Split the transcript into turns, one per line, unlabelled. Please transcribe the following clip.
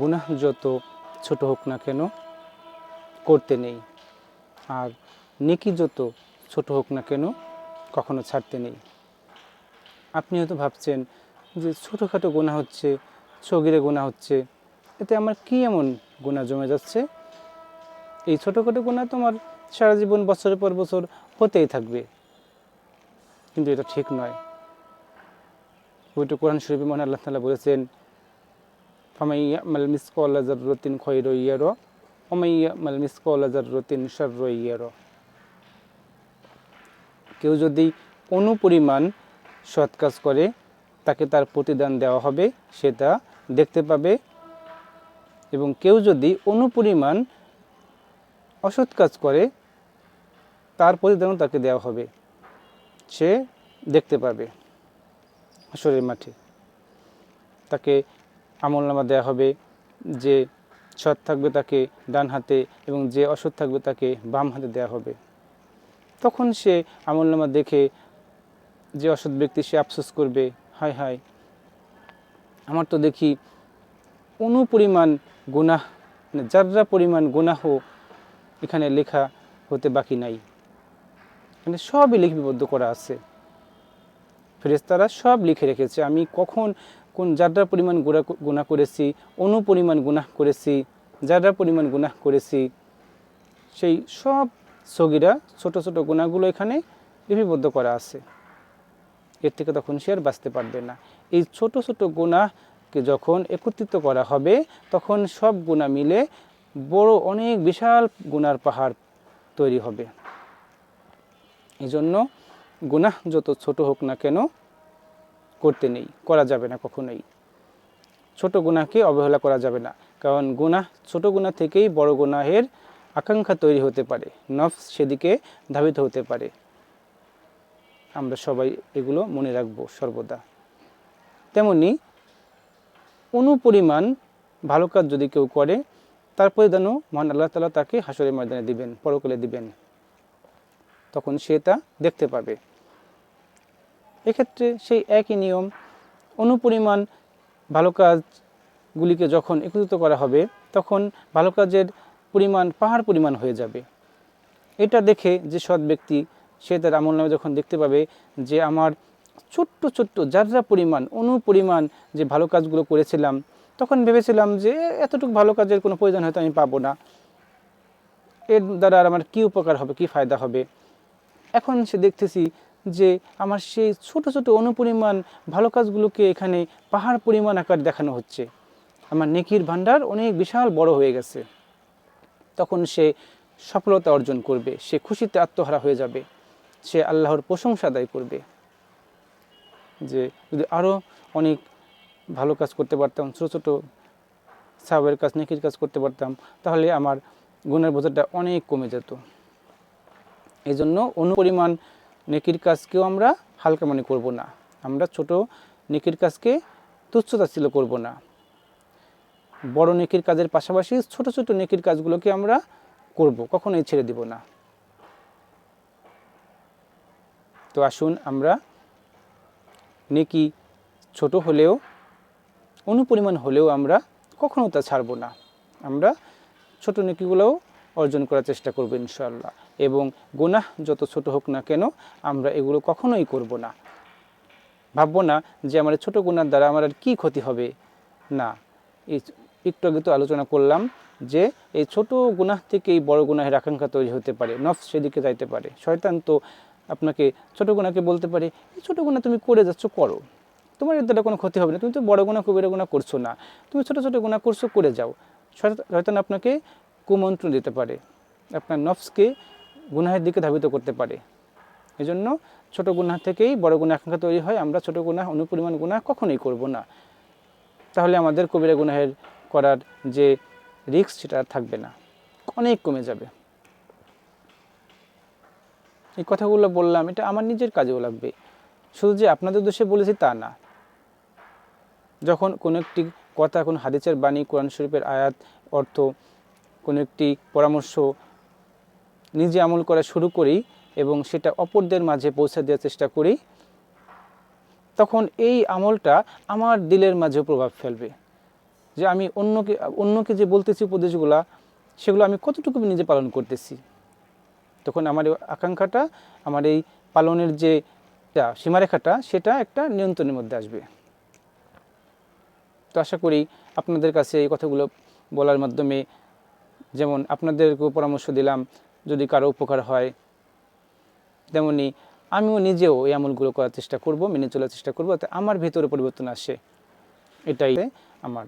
গুনাহ যত ছোট হোক না কেন করতে নেই। আর নেকি যত ছোট হোক না কেন কখনো ছাড়তে নেই। আপনি হয়তো ভাবছেন যে ছোটোখাটো গোনা হচ্ছে, সগিরে গোনা হচ্ছে, এতে আমার কি এমন গোনা জমে যাচ্ছে? এই ছোটোখাটো গোনা তোমার সারা জীবন বছরের পর বছর হতেই থাকবে। কিন্তু এটা ঠিক নয়। ওইটা কোরআন শরীফ মহান আল্লাহ তালা বলেছেন ফামাইয়া মাল মিসকল জাররতিন খৈর ইয়ার অমাইয়া মাল মিসকল জাররতিন সর্র ইয়ার কেউ যদি কোনো পরিমাণ সৎ কাজ করে, তাকে তার প্রতিদান দেওয়া হবে সেটা দেখতে পাবে। এবং কেউ যদি অনুপরিমাণ অসৎ কাজ করে, তার প্রতিদানও তাকে দেওয়া হবে, সে দেখতে পাবে। আসরের মাঠে। তাকে আমলনামা দেওয়া হবে। যে সৎ থাকবে তাকে ডান হাতে এবং যে অসৎ থাকবে তাকে বাম হাতে দেওয়া হবে। তখন সে আমলনামা দেখে যে অসৎ ব্যক্তি সে আফসোস করবে, হায় হায়। আমার তো দেখি কোনো অনুপরিমাণ গুনাহ মানে যার্রা পরিমাণ গুনাহ এখানে লেখা হতে বাকি নাই। মানে সবই লিপিবদ্ধ করা আছে। ফেরেস্তারা সব লিখে রেখেছে। আমি কখন কোন যার্রা পরিমাণ গুণা গুণা করেছি অনুপরিমাণ গুনাহ করেছি যার্রা পরিমাণ গুনাহ করেছি, সেই সব সগিরা ছোট ছোট গুণাগুলো এখানে লিপিবদ্ধ করা আছে। এর থেকে তখন সে আর বাঁচতে পারবে না। এই ছোট ছোট গুণাকে যখন একত্রিত করা হবে, তখন সব গুণা মিলে বড় অনেক বিশাল গুনার পাহাড় তৈরি হবে। এই জন্য গুনাহ যত ছোট হোক না কেন করতে নেই, করা যাবে না কখনোই। ছোট গুনাহকে অবহেলা করা যাবে না, কারণ গুনাহ ছোট গুনাহ থেকেই বড় গুনাহের আকাঙ্ক্ষা তৈরি হতে পারে, নফস সেদিকে ধাবিত হতে পারে। আমরা সবাই এগুলো মনে রাখব সর্বদা। তেমনি অনুপরিমাণ ভালো কাজ যদি কেউ করে তার পরিধানও মহান আল্লাহ তালা তাকে হাসরের ময়দানে দিবেন, পরকালে দিবেন। তখন সে তা দেখতে পাবে। এক্ষেত্রে সেই একই নিয়ম অনুপরিমাণ ভালো কাজগুলিকে যখন একত্রিত করা হবে, তখন ভালো কাজের পরিমাণ পাহাড় পরিমাণ হয়ে যাবে। এটা দেখে যে সৎ ব্যক্তি, সে তার আমল নামে যখন দেখতে পাবে যে আমার ছোট্ট ছোট্ট যারা পরিমাণ, অনুপরিমাণ যে ভালো কাজগুলো করেছিলাম, তখন ভেবেছিলাম যে এতটুকু ভালো কাজের কোনো প্রয়োজন হয়তো আমি পাবো না। এর দ্বারা আমার কী উপকার হবে, কী ফায়দা হবে? এখন সে দেখতেছি যে আমার সেই ছোট ছোট অনুপরিমাণ ভালো কাজগুলোকে এখানে পাহাড় পরিমাণ আকার দেখানো হচ্ছে। আমার নেকির ভাণ্ডার অনেক বিশাল বড় হয়ে গেছে। তখন সে সফলতা অর্জন করবে, সে খুশিতে আত্মহারা হয়ে যাবে, সে আল্লাহর প্রশংসা আদায় করবে। যে যদি আরও অনেক ভালো কাজ করতে পারতাম, ছোটো ছোটো সাবের কাজ, নেকির কাজ করতে পারতাম, তাহলে আমার গুণের বোঝাটা অনেক কমে যেত। এই জন্য অনুপরিমাণ নেকির কাজকেও আমরা হালকা মনে করব না। আমরা ছোট নেকির কাজকে তুচ্ছতা ছিল করব না। বড় নেকির কাজের পাশাপাশি ছোট ছোট নেকির কাজগুলোকে আমরা করব, কখনোই ছেড়ে দিব না। তো আসুন আমরা নেকি ছোট হলেও, অনুপরিমাণ হলেও আমরা কখনো তা ছাড়বো না। আমরা ছোট নেকিগুলোও অর্জন করার চেষ্টা করব ইনশাল্লাহ এবং গুনাহ যত ছোট হোক না কেন, আমরা এগুলো কখনোই করব না। ভাববো না যে আমার ছোট গুণার দ্বারা আমার আর কী ক্ষতি হবে? না। একটু আগে তো আলোচনা করলাম যে এই ছোট গুনাহ থেকে এই বড় গুনাহের আকাঙ্ক্ষা তৈরি হতে পারে, নফস সেদিকে যাইতে পারে। শয়তান তো আপনাকে ছোট গুণাকে বলতে পারে, এই ছোটো গুণা তুমি করে যাচ্ছ, করো। তোমার এর দ্বারা কোনো ক্ষতি হবে না। তুমি তো বড় গুণা কবিরা গুণা করছ না। তুমি ছোটো ছোটো গুণা করছ, করে যাও। শয়তান আপনাকে কুমন্ত্রণ দিতে পারে। আপনার নফসকে গুনাহের দিকে ধাবিত করতে পারে। এই জন্য ছোটো গুনাহ থেকেই বড় গুণা আকাঙ্ক্ষা তৈরি হয়। আমরা ছোটো গুনাহ, অনুপরিমাণ গুনাহ কখনোই করব না। তাহলে আমাদের কবিরা গুনাহের করার যে রিস্ক সেটা আর থাকবে না। অনেক কমে যাবে। এই কথাগুলো বললাম, এটা আমার নিজের কাজেও লাগবে। শুধু যে আপনাদের দোষে বলেছি তা না। যখন কোনো একটি কথা, কোনো হাদিসের বাণী, কোরআন শরীফের আয়াত, অর্থ, কোনো একটি পরামর্শ নিজে আমল করা শুরু করি এবং সেটা অপরদের মাঝে পৌঁছে দেওয়ার চেষ্টা করি, তখন এই আমলটা আমার দিলের মাঝেও প্রভাব ফেলবে। যে আমি অন্যকে অন্যকে যে বলতেছি উপদেশগুলা, সেগুলো আমি কতটুকু নিজে পালন করতেছি। তখন আমার আকাঙ্ক্ষাটা, আমার এই পালনের যে সীমারেখাটা, সেটা একটা নিয়ন্ত্রণের মধ্যে আসবে। তো আশা করি আপনাদের কাছে এই কথাগুলো বলার মাধ্যমে, যেমন আপনাদেরকেও পরামর্শ দিলাম যদি কারও উপকার হয়। তেমনি আমিও নিজেও এই আমলগুলো করার চেষ্টা করব, মেনে চলার চেষ্টা করব, যাতে আমার ভেতরে পরিবর্তন আসে। এটাই আমার